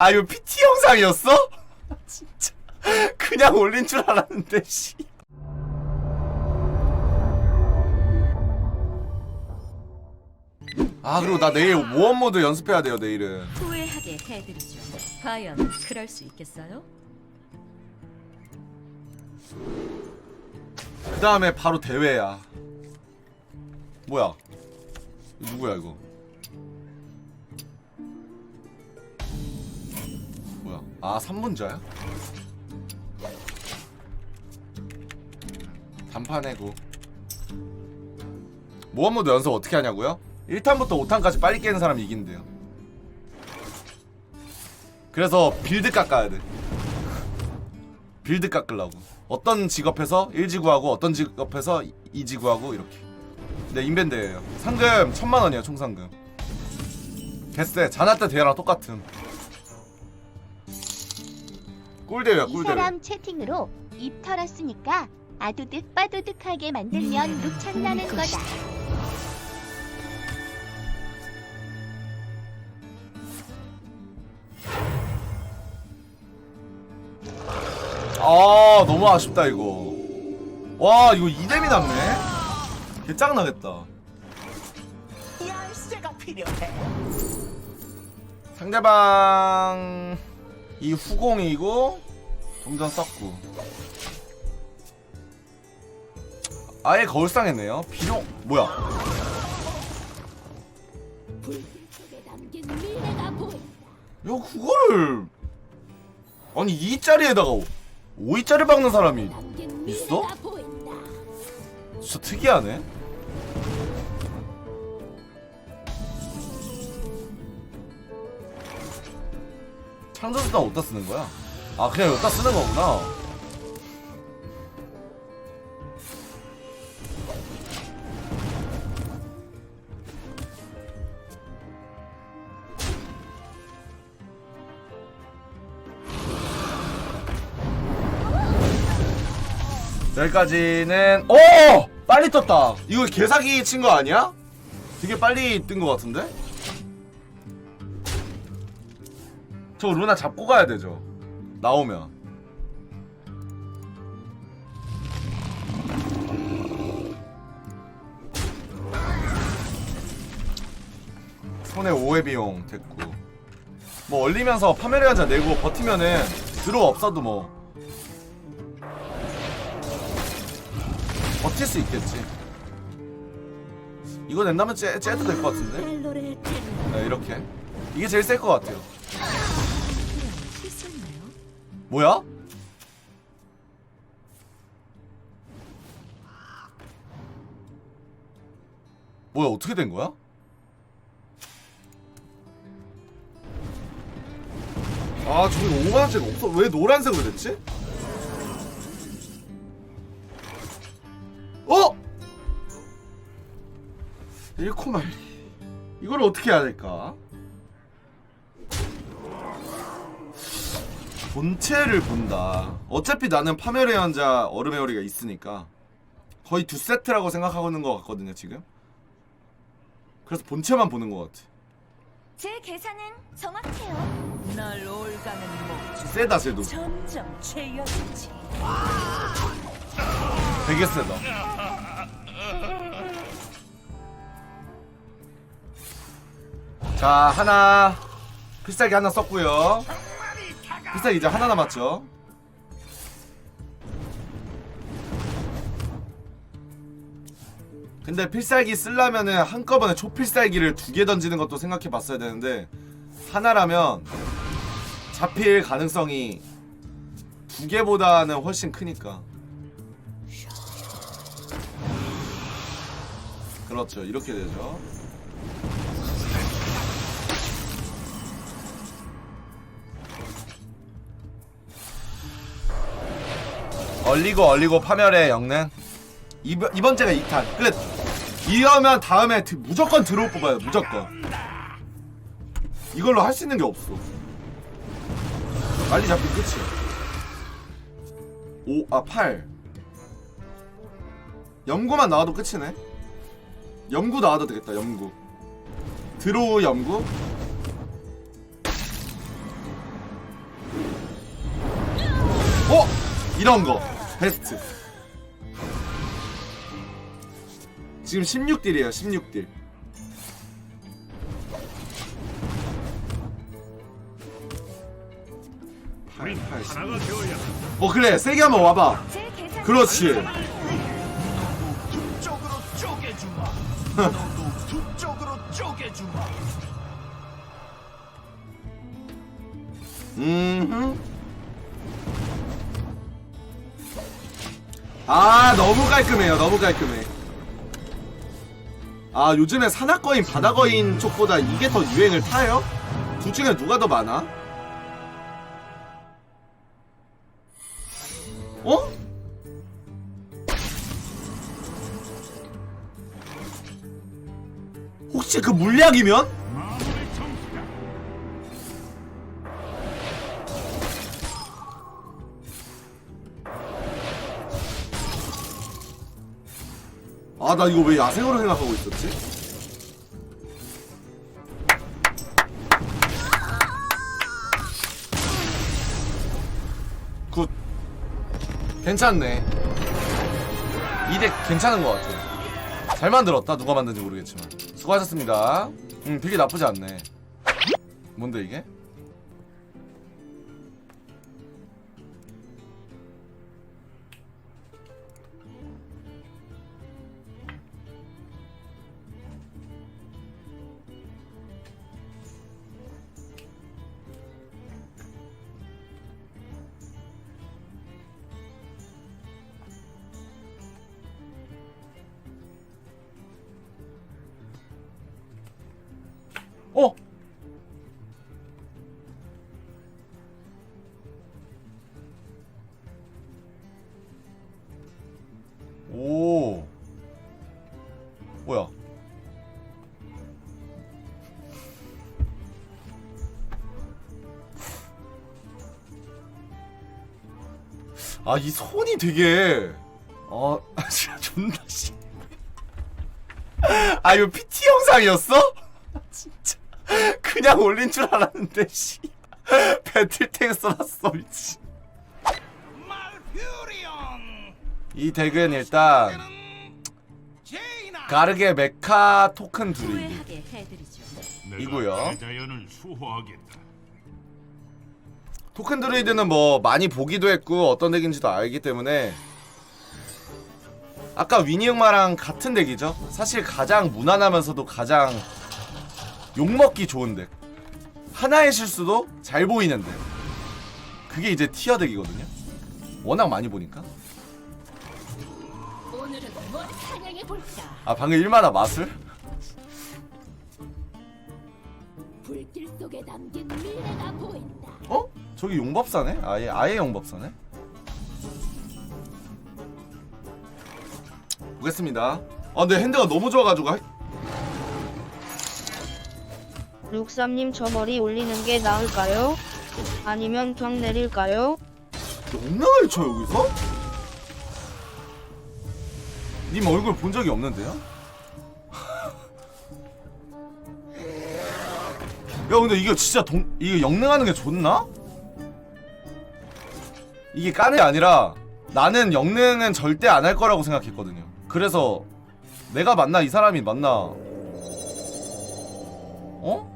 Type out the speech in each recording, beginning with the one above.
아 이거 PT 영상이었어? 진짜 그냥 올린 줄 알았는데 씨. 아 그리고 나 내일 모험 모드 연습해야 돼요 내일은 후회하게 해드리죠. 과연 그럴 수 있겠어요? 그 다음에 바로 대회야 뭐야 누구야 이거 아 3분자야? 단판해고 모험 모드 연습 어떻게 하냐고요? 1탄부터 5탄까지 빨리 깨는 사람이 이긴대요. 그래서 빌드 깎아야 돼. 빌드 깎으려고. 어떤 직업에서 1지구하고 어떤 직업에서 2지구하고 이렇게. 네 인벤드예요. 상금 천만원이야 총 상금. 개쎄 자나때 대회랑 똑같음 꿀대회야 이 꿀대회 사람 채팅으로 입 털었으니까 아두득 빠두득하게 만들면 녹창 나는 거다. 아 너무 아쉽다 이거 와 이거 2뎀이 남네 개짱 나겠다 열쇠가 필요해. 상대방 이 후공이고 동전 썼고. 아예 거울상했네요. 비록 뭐야? 야 그거를. 아니 2짜리에다가 5위짜리 박는 사람이 있어? 진짜 특이하네. 창조수단 어디다 쓰는 거야? 아 그냥 여기다 쓰는 거구나 여기까지는 오 빨리 떴다 이거 개사기 친 거 아니야? 되게 빨리 뜬 거 같은데? 저 루나 잡고 가야 되죠 나오면. 손에 5회 비용 됐고. 뭐 얼리면서 파멸의 한자. 내고 버티면은 드로 없어도 뭐. 버틸 수 있겠지. 이거 낸다면 째, 째도 될 것 같은데? 네, 이렇게. 이게 제일 셀 것 같아요? 뭐야? 뭐야 어떻게 된 거야? 아 저기 5만원짜리 없어 왜 노란색으로 됐지? 어? 1코말리 이걸 어떻게 해야 될까? 본체를 본다. 어차피 나는 파멸의 연자 얼음의 오리가 있으니까 거의 두 세트라고 생각하고 있는 것 같거든요 지금. 그래서 본체만 보는 것 같아. 제 계산은 정확해요. 널 올가는 목 세다 쟤도. 점점 죄여지지. 되게 세다. 자 하나 필살기 하나 썼고요. 필살기 이제 하나 남았죠. 근데 필살기 쓰려면은 한꺼번에 초필살기를 두 개 던지는 것도 생각해 봤어야 되는데 하나라면 잡힐 가능성이 두 개보다는 훨씬 크니까. 그렇죠. 이렇게 되죠. 얼리고 얼리고 파멸의 영능. 이번, 이번째가 2탄. 끝. 이러면 다음에 드, 무조건 드롭 뽑아요 무조건. 이걸로 할 수 있는 게 없어. 빨리 잡기 끝이야. 5, 아 8. 연구만 나와도 끝이네. 연구 나와도 되겠다 연구. 드로우 연구. 어? 이런 거. 베스트. 지금 16딜이에요 16딜. 우린 하나가 되어야 어 그래. 세게 한번 와봐. 제 계산 그렇지. 두 쪽으로 쪼개주마. 너도 두 쪽으로 쪼개주마. 음. 아 너무 깔끔해요 너무 깔끔해 아 요즘에 산악거인 바다거인 쪽보다 이게 더 유행을 타요? 둘 중에 누가 더 많아? 어? 혹시 그 물약이면? 나 이거 왜 야생으로 생각하고 있었지? 굿. 괜찮네. 이 덱 괜찮은 것 같아 잘 만들었다. 누가 만든지 모르겠지만. 수고하셨습니다. 음 되게 나쁘지 않네. 뭔데 이게? 아, 이 손이 되게 어, 아, 진짜 존나 씨. 아, 이거 PT 영상이었어? 진짜 그냥 올린 줄 알았는데 씨 배틀탱 써놨어 미친. 이 덱은 일단. 가르게 메카 토큰 둘이. 이고요. 토큰 드루이드는 뭐 많이 보기도 했고 어떤 덱인지도 알기 때문에 아까 위니응마랑 같은 덱이죠 사실 가장 무난하면서도 가장 욕먹기 좋은 덱 하나의 실수도 잘 보이는 덱 그게 이제 티어 덱이거든요 워낙 많이 보니까? 아 방금 1만화 마술? 불길 속에 담긴 미래가 보인다. 어? 저기 용법사네? 아예 아예 용법사네? 보겠습니다. 아 근데 핸드가 너무 좋아가지고 하- 룩삼님 저 머리 올리는 게 나을까요? 아니면 그냥 내릴까요? 영랑을 쳐 여기서? 님 얼굴 본 적이 없는데요? 야 근데 이거 진짜 동 이게 영능하는 게 좋나? 이게 까는 게 아니라 나는 영능은 절대 안 할 거라고 생각했거든요. 그래서 내가 맞나 이 사람이 맞나? 어?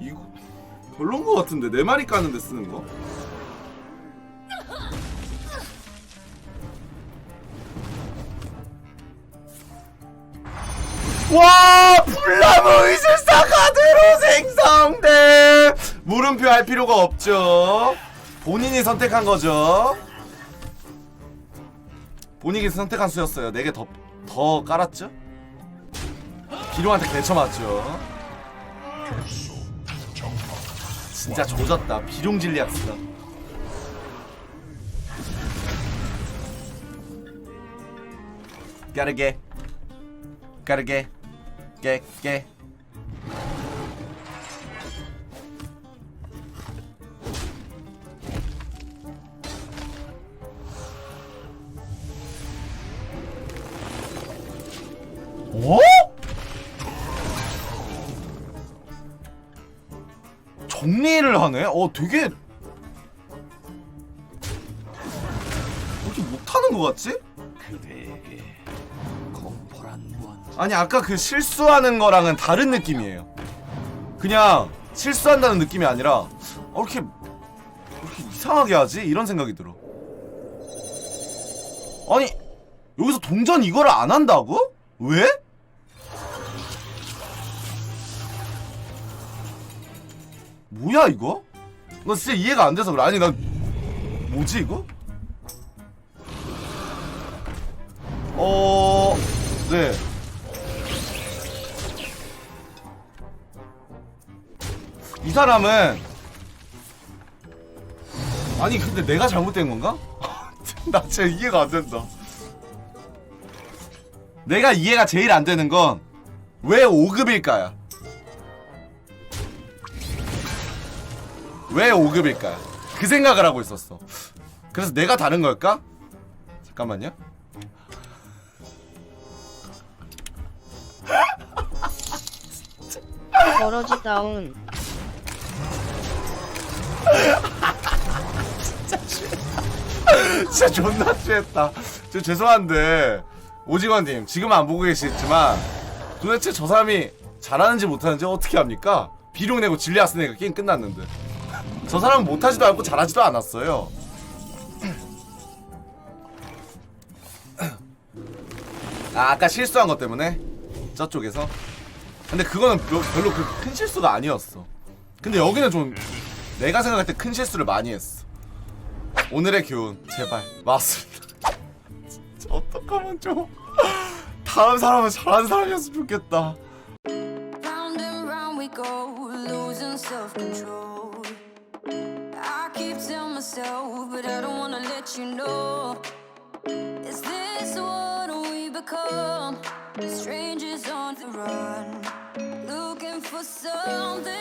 이거 별론 거 같은데 내 말이 까는데 쓰는 거? 와 불나무 의술사 카드로 생성돼. 물음표 할 필요가 없죠. 본인이 선택한 거죠. 본인이 선택한 수였어요. 4개 더, 더 깔았죠? 비룡한테 개쳐 맞죠. 진짜 조졌다. 비룡 진리학 쓰다. 까르게. 까르게 깨깨 오? 어? 정리를 하네? 어 되게 이렇게 못하는 것 같지? 그대 아니 아까 그 실수하는 거랑은 다른 느낌이에요 그냥 실수한다는 느낌이 아니라 어 이렇게 왜 이렇게 이상하게 하지? 이런 생각이 들어 아니 여기서 동전 이거를 안 한다고? 왜? 뭐야 이거? 나 진짜 이해가 안 돼서 그래 아니 난 뭐지 이거? 어... 네 이 사람은 아니 근데 내가 잘못된 건가? 나 진짜 이해가 안 된다. 내가 이해가 제일 안 되는 건 왜 5급일까요? 왜 5급일까요? 그 생각을 하고 있었어. 그래서 내가 다른 걸까? 잠깐만요. 버러지 다운. 진짜 존나 취했다. 저 죄송한데 오징어님 지금 안 보고 계시겠지만 도대체 저 사람이 잘하는지 못하는지 어떻게 합니까? 비룡 내고 질리아스 내가 게임 끝났는데 저 사람은 못하지도 않고 잘하지도 않았어요. 아 아까 실수한 것 때문에 저쪽에서 근데 그거는 별- 별로 그 큰 실수가 아니었어. 근데 여기는 좀 내가 생각할 때 큰 실수를 많이 했어. 오늘의 교훈 제발 맞습니다. 어떡하면 좀 다음 사람은 잘하는 사람이었으면 좋겠다. round and round we go, losing self control. I keep telling myself, but I don't wanna let you know. Is this what we become? Strangers on the run, looking for something.